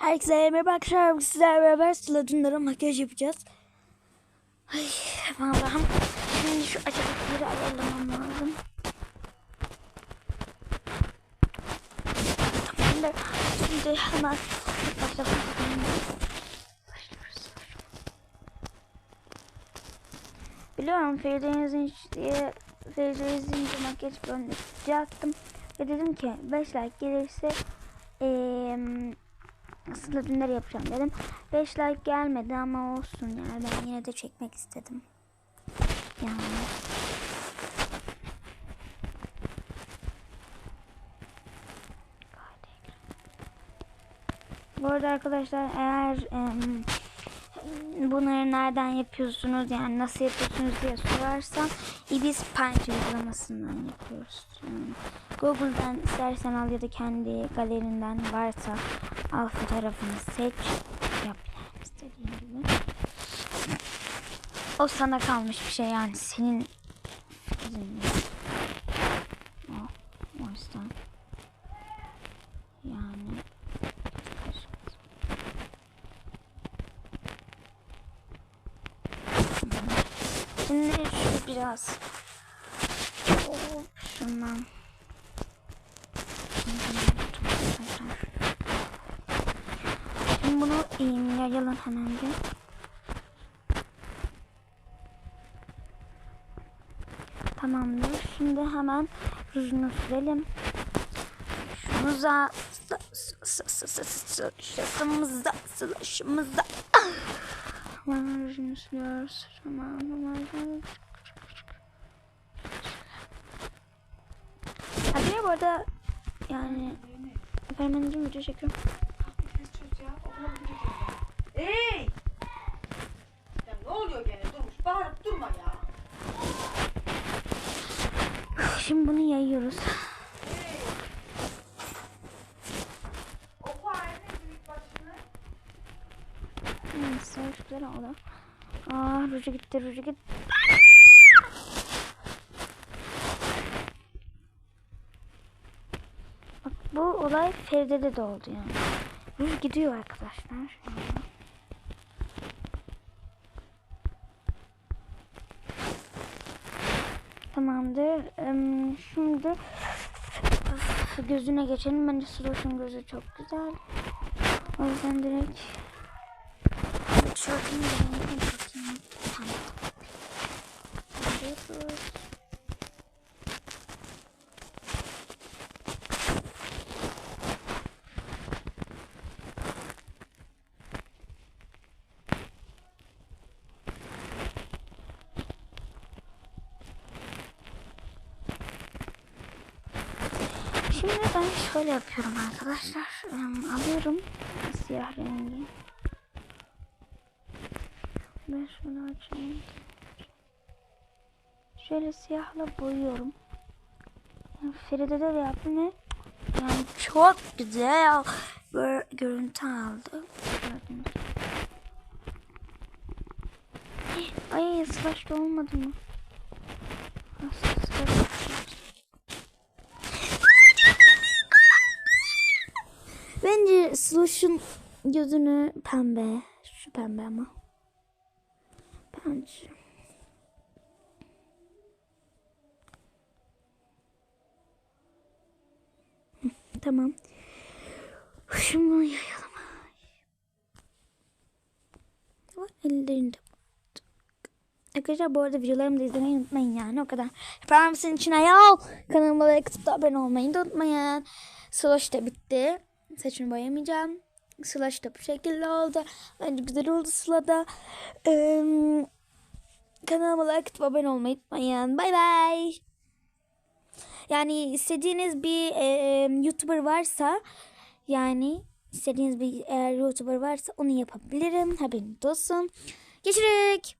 Herkese merhaba arkadaşlar. Bugün Sizlerle beraber Sıla Dündar'a makyaj yapacağız. Ay Allah'ım. Şimdi şu açıklıkları ayarlamam lazım. Tamamdır. Şimdi hemen. Başlıyoruz. Biliyorum Feride'nin diye Feride'nin makyaj göndereceğim. Ve dedim ki 5 like gelirse eee Dündar yapacağım dedim. 5 like gelmedi ama olsun yani ben yine de çekmek istedim. Yani. Bu arada arkadaşlar eğer em, bunları nereden yapıyorsunuz yani nasıl yapıyorsunuz diye sorarsan Ibis Paint uygulamasından yapıyoruz. Google'dan istersen al ya da kendi galerinden varsa al fotoğrafını seç yap yani istediğin gibi. O sana kalmış bir şey yani senin fikrin. O, o yüzden yani Şimdi şu biraz Hop, şundan Şimdi bunu yayalım hemen bir. Tamamdır. Şimdi hemen rujunu sürelim. Şumuza şaşımızda şaşımızda Hemen rujunu sürüyoruz. Hemen hemen Hadi bu arada yani Ferman'cığım video çekiyorum. Hey! Ya ne oluyor gene durmuş bağırıp durma ya. Şimdi bunu yayıyoruz. Hey! O fare ne büyük başını? Neyse şöyle o da. Aa ruju gitti ruju gitti. Bak bu olay Feride'de de oldu yani. Ruj gidiyor arkadaşlar. Tamamdır. Em, Şimdi gözüne geçelim. Bence Sloş'un gözü çok güzel. O yüzden direkt tişörtümü rengine bakayım. Tamam. Bakıyoruz. Şimdi ben şöyle yapıyorum arkadaşlar. Alıyorum siyah rengi. Ben şunu açayım. Şöyle siyahla boyuyorum. Yani Feride'de de yaptım ve yani çok güzel bir görüntü aldı. Gördünüz. Ay sıvaçta olmadı mı? Nasıl sıvaçta? Bence Slush'un gözünü pembe. Şu pembe ama. Bence. Tamam. Şimdi bunu yayalım. Var ellerinde. Arkadaşlar bu arada videolarımı da izlemeyi unutmayın yani o kadar. Yapar mısın için ayal? Kanalıma like atıp da abone olmayı da unutmayın. Slush da bitti. Saçını boyamayacağım. Slash da bu şekilde oldu. Bence güzel oldu Sıla'da. Ee, kanalıma like abone olmayı unutmayın. Bay bay. Yani istediğiniz bir e, YouTuber varsa yani istediğiniz bir eğer YouTuber varsa onu yapabilirim. Haberiniz olsun. Geçirek.